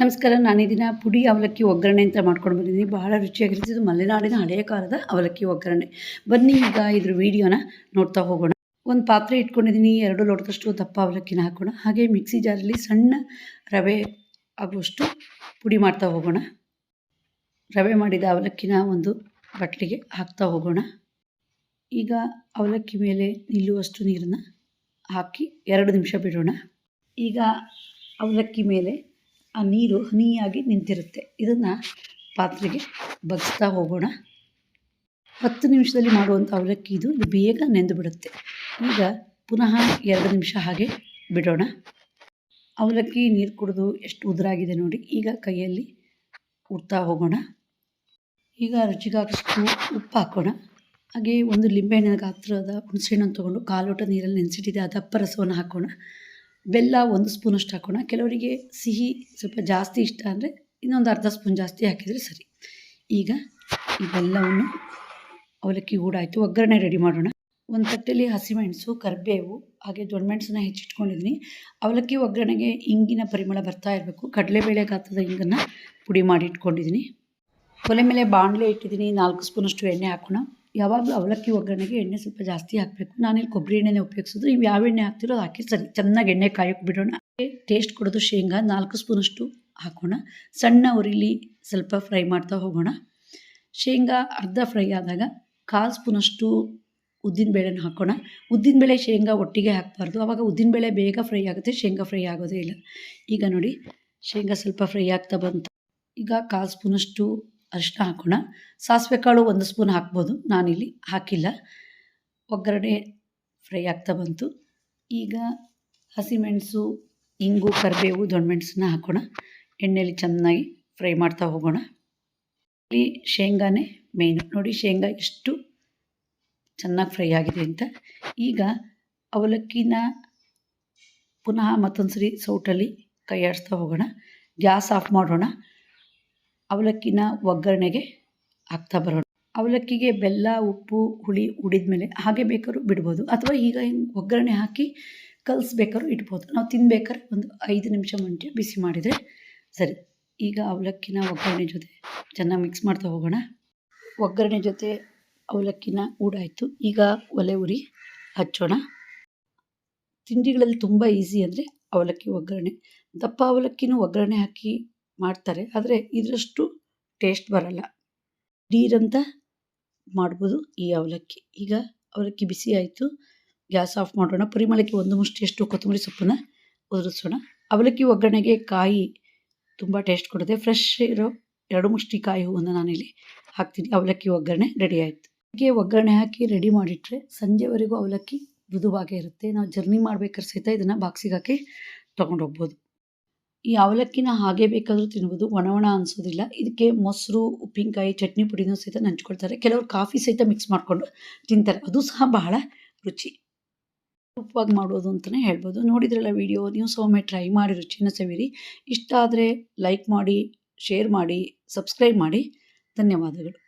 ನಮಸ್ಕಾರ ನಾನು ದಿನ ಪುಡಿ ಅವಲಕ್ಕಿ ಒಗ್ಗರಣೆ ಅಂತ ಮಾಡ್ಕೊಂಡು ಬಂದಿದ್ದೀನಿ. ಬಹಳ ರುಚಿಯಾಗಿರುತ್ತೆ. ಇದು ಮಲೆನಾಡಿನ ಹಳೆಯ ಕಾಲದ ಅವಲಕ್ಕಿ ಒಗ್ಗರಣೆ. ಬನ್ನಿ ಈಗ ಇದ್ರ ವಿಡಿಯೋನ ನೋಡ್ತಾ ಹೋಗೋಣ. ಒಂದು ಪಾತ್ರೆ ಇಟ್ಕೊಂಡಿದ್ದೀನಿ, ಎರಡು ಲೋಟದಷ್ಟು ದಪ್ಪ ಅವಲಕ್ಕಿನ ಹಾಕೋಣ. ಹಾಗೆ ಮಿಕ್ಸಿ ಜಾರಲ್ಲಿ ಸಣ್ಣ ರವೆ ಆಗುವಷ್ಟು ಪುಡಿ ಮಾಡ್ತಾ ಹೋಗೋಣ. ರವೆ ಮಾಡಿದ ಅವಲಕ್ಕಿನ ಒಂದು ಬಟ್ಲಿಗೆ ಹಾಕ್ತಾ ಹೋಗೋಣ. ಈಗ ಅವಲಕ್ಕಿ ಮೇಲೆ ನಿಲ್ಲುವಷ್ಟು ನೀರನ್ನು ಹಾಕಿ ಎರಡು ನಿಮಿಷ ಬಿಡೋಣ. ಈಗ ಅವಲಕ್ಕಿ ಮೇಲೆ ಆ ನೀರು ಹನಿಯಾಗಿ ನಿಂತಿರುತ್ತೆ. ಇದನ್ನು ಪಾತ್ರೆಗೆ ಬಗ್ಸ್ತಾ ಹೋಗೋಣ. ಹತ್ತು ನಿಮಿಷದಲ್ಲಿ ಮಾಡುವಂಥ ಅವಲಕ್ಕಿ ಇದು ಬೇಗ ನೆಂದು ಬಿಡುತ್ತೆ. ಈಗ ಪುನಃ ಎರಡು ನಿಮಿಷ ಹಾಗೆ ಬಿಡೋಣ. ಅವಲಕ್ಕಿ ನೀರು ಕುಡಿದು ಎಷ್ಟು ಉದುರಾಗಿದೆ ನೋಡಿ. ಈಗ ಕೈಯಲ್ಲಿ ಉಡ್ತಾ ಹೋಗೋಣ. ಈಗ ರುಚಿಗಾಗಷ್ಟು ಉಪ್ಪು ಹಾಕೋಣ. ಹಾಗೆ ಒಂದು ಲಿಂಬೆಹಣ್ಣಿನ ಗಾತ್ರದ ಹುಣಸೆಹಣ್ಣನ್ನು ತೊಗೊಂಡು ಕಾಲೋಟ ನೀರಲ್ಲಿ ನೆನೆಸಿಟ್ಟಿದೆ. ಆ ದಪ್ಪ ರಸವನ್ನು ಹಾಕೋಣ. ಬೆಲ್ಲ ಒಂದು ಸ್ಪೂನಷ್ಟು ಹಾಕೋಣ. ಕೆಲವರಿಗೆ ಸಿಹಿ ಸ್ವಲ್ಪ ಜಾಸ್ತಿ ಇಷ್ಟ ಅಂದರೆ ಇನ್ನೊಂದು ಅರ್ಧ ಸ್ಪೂನ್ ಜಾಸ್ತಿ ಹಾಕಿದರೆ ಸರಿ. ಈಗ ಈ ಬೆಲ್ಲವನ್ನು ಅವಲಕ್ಕಿ ಆಯಿತು ಒಗ್ಗರಣೆ ರೆಡಿ ಮಾಡೋಣ. ಒಂದು ತಟ್ಟೆಯಲ್ಲಿ ಹಸಿಮೆಣಸು ಕರಿಬೇವು, ಹಾಗೆ ದೊಣ್ಣಮೆಣಸನ್ನ ಹೆಚ್ಚಿಟ್ಕೊಂಡಿದ್ದೀನಿ ಅವಲಕ್ಕಿ ಒಗ್ಗರಣೆಗೆ ಇಂಗಿನ ಪರಿಮಳ ಬರ್ತಾ ಇರಬೇಕು. ಕಡಲೆಬೇಳೆ ಗಾತ್ರದ ಇಂಗನ್ನು ಪುಡಿ ಮಾಡಿ ಇಟ್ಕೊಂಡಿದ್ದೀನಿ ಒಲೆ ಮೇಲೆ ಬಾಣಲೆ ಇಟ್ಟಿದ್ದೀನಿ ನಾಲ್ಕು ಸ್ಪೂನಷ್ಟು ಎಣ್ಣೆ ಹಾಕೋಣ. ಯಾವಾಗಲೂ ಅವಲಕ್ಕಿ ಒಗ್ಗರಣೆಗೆ ಎಣ್ಣೆ ಸ್ವಲ್ಪ ಜಾಸ್ತಿ ಹಾಕಬೇಕು. ನಾನಿಲ್ಲಿ ಕೊಬ್ಬರಿ ಎಣ್ಣೆನೇ ಉಪಯೋಗಿಸೋದು ನೀವು ಯಾವ ಎಣ್ಣೆ ಹಾಕ್ತಿರೋ ಹಾಕಿ ಸರಿ, ಚೆನ್ನಾಗಿ ಎಣ್ಣೆ ಕಾಯೋಕೆ ಬಿಡೋಣ. ಟೇಸ್ಟ್ ಕೊಡೋದು ಶೇಂಗಾ, ನಾಲ್ಕು ಸ್ಪೂನಷ್ಟು ಹಾಕೋಣ. ಸಣ್ಣ ಉರಿಲಿ ಸ್ವಲ್ಪ ಫ್ರೈ ಮಾಡ್ತಾ ಹೋಗೋಣ. ಶೇಂಗಾ ಅರ್ಧ ಫ್ರೈ ಆದಾಗ ಕಾಲು ಸ್ಪೂನಷ್ಟು ಉದ್ದಿನಬೇಳೆನ ಹಾಕೋಣ. ಉದ್ದಿನಬೇಳೆ ಶೇಂಗಾ ಒಟ್ಟಿಗೆ ಹಾಕಬಾರ್ದು. ಆವಾಗ ಉದ್ದಿನಬೇಳೆ ಬೇಗ ಫ್ರೈ ಆಗುತ್ತೆ, ಶೇಂಗಾ ಫ್ರೈ ಆಗೋದೇ ಇಲ್ಲ. ಈಗ ನೋಡಿ, ಶೇಂಗಾ ಸ್ವಲ್ಪ ಫ್ರೈ ಆಗ್ತಾ ಬಂತು. ಈಗ ಕಾಲು ಸ್ಪೂನಷ್ಟು ಅರಿಶಿನ ಹಾಕೋಣ. ಸಾಸಿವೆ ಕಾಳು ಒಂದು ಸ್ಪೂನ್ ಹಾಕ್ಬೋದು. ನಾನಿಲ್ಲಿ ಹಾಕಿಲ್ಲ. ಒಗ್ಗರಣೆ ಫ್ರೈ ಆಗ್ತಾ ಬಂತು. ಈಗ ಹಸಿಮೆಣಸು, ಇಂಗು, ಕರಿಬೇವು, ದೊಣ್ಣಮೆಣಸನ್ನ ಹಾಕೋಣ. ಎಣ್ಣೆಯಲ್ಲಿ ಚೆನ್ನಾಗಿ ಫ್ರೈ ಮಾಡ್ತಾ ಹೋಗೋಣ. ಇಲ್ಲಿ ಶೇಂಗಾನೇ ಮೇಯ್ನು ನೋಡಿ ಶೇಂಗಾ ಎಷ್ಟು ಚೆನ್ನಾಗಿ ಫ್ರೈ ಆಗಿದೆ ಅಂತ. ಈಗ ಅವಲಕ್ಕಿನ ಪುನಃ ಮತ್ತೊಂದು ಸರಿ ಸೌಟಲ್ಲಿ ಕೈ ಆಡಿಸ್ತಾ ಹೋಗೋಣ. ಗ್ಯಾಸ್ ಆಫ್ ಮಾಡೋಣ. ಅವಲಕ್ಕಿನ ಒಗ್ಗರಣೆಗೆ ಹಾಕ್ತಾ ಬರೋಣ. ಅವಲಕ್ಕಿಗೆ ಬೆಲ್ಲ, ಉಪ್ಪು, ಹುಳಿ ಉಡಿದ ಮೇಲೆ ಹಾಗೆ ಬೇಕಾದ್ರೂ ಬಿಡ್ಬೋದು. ಅಥವಾ ಈಗ ಹಿಂಗೆ ಒಗ್ಗರಣೆ ಹಾಕಿ ಕಲಿಸ್ಬೇಕಾದ್ರೂ ಇಡ್ಬೋದು. ನಾವು ತಿನ್ಬೇಕಾದ್ರೆ ಒಂದು ಐದು ನಿಮಿಷ ಮುಂಚೆ ಬಿಸಿ ಮಾಡಿದರೆ ಸರಿ. ಈಗ ಅವಲಕ್ಕಿನ ಒಗ್ಗರಣೆ ಜೊತೆ ಚೆನ್ನಾಗಿ ಮಿಕ್ಸ್ ಮಾಡ್ತಾ ಹೋಗೋಣ. ಒಗ್ಗರಣೆ ಜೊತೆ ಅವಲಕ್ಕಿನ ಊಡಾಯಿತು. ಈಗ ಒಲೆ ಉರಿ ಹಚ್ಚೋಣ. ತಿಂಡಿಗಳಲ್ಲಿ ತುಂಬ ಈಸಿ ಅಂದರೆ ಅವಲಕ್ಕಿ ಒಗ್ಗರಣೆ. ದಪ್ಪ ಅವಲಕ್ಕಿನೂ ಒಗ್ಗರಣೆ ಹಾಕಿ ಮಾಡ್ತಾರೆ. ಆದರೆ ಇದರಷ್ಟು ಟೇಸ್ಟ್ ಬರಲ್ಲ. ನೀರಂತ ಮಾಡ್ಬೋದು ಈ ಅವಲಕ್ಕಿ. ಈಗ ಅವಲಕ್ಕಿ ಬಿಸಿ ಆಯಿತು. ಗ್ಯಾಸ್ ಆಫ್ ಮಾಡೋಣ. ಪರಿಮಳಕ್ಕೆ ಒಂದು ಮುಷ್ಟಿಯಷ್ಟು ಕೊತ್ತಂಬರಿ ಸೊಪ್ಪನ್ನ ಉದುರಿಸೋಣ. ಅವಲಕ್ಕಿ ಒಗ್ಗರಣೆಗೆ ಕಾಯಿ ತುಂಬ ಟೇಸ್ಟ್ ಕೊಡುತ್ತೆ. ಫ್ರೆಶ್ ಇರೋ ಎರಡು ಮುಷ್ಟಿ ಕಾಯಿ ಹೂವನ್ನು ನಾನಿಲ್ಲಿ ಹಾಕ್ತೀನಿ. ಅವಲಕ್ಕಿ ಒಗ್ಗರಣೆ ರೆಡಿ ಆಯಿತು. ಹೀಗೆ ಒಗ್ಗರಣೆ ಹಾಕಿ ರೆಡಿ ಮಾಡಿಟ್ರೆ ಸಂಜೆವರೆಗೂ ಅವಲಕ್ಕಿ ಮೃದುವಾಗೇ ಇರುತ್ತೆ. ನಾವು ಜರ್ನಿ ಮಾಡ್ಬೇಕಾದ್ರೆ ಸಹಿತ ಇದನ್ನು ಬಾಕ್ಸಿಗೆ ಹಾಕಿ ತೊಗೊಂಡು ಹೋಗ್ಬೋದು. ಈ ಅವಲಕ್ಕಿನ ಹಾಗೆ ಬೇಕಾದರೂ ತಿನ್ಬೋದು. ಒಣ ಒಣ ಅನಿಸೋದಿಲ್ಲ. ಇದಕ್ಕೆ ಮೊಸರು, ಉಪ್ಪಿನಕಾಯಿ, ಚಟ್ನಿ ಪುಡಿನೂ ಸಹಿತ ನಂಚ್ಕೊಳ್ತಾರೆ. ಕೆಲವರು ಕಾಫಿ ಸಹಿತ ಮಿಕ್ಸ್ ಮಾಡಿಕೊಂಡು ತಿಂತಾರೆ. ಅದು ಸಹ ಬಹಳ ರುಚಿ. ಉಪವಾಗಿ ಮಾಡೋದು ಅಂತಲೇ ಹೇಳ್ಬೋದು. ನೋಡಿದ್ರಲ್ಲ ವಿಡಿಯೋ? ನೀವು ಸೊಮ್ಮೆ ಟ್ರೈ ಮಾಡಿ ರುಚಿನ ಸವಿರಿ. ಇಷ್ಟ ಆದರೆ ಲೈಕ್ ಮಾಡಿ, ಶೇರ್ ಮಾಡಿ, ಸಬ್ಸ್ಕ್ರೈಬ್ ಮಾಡಿ. ಧನ್ಯವಾದಗಳು.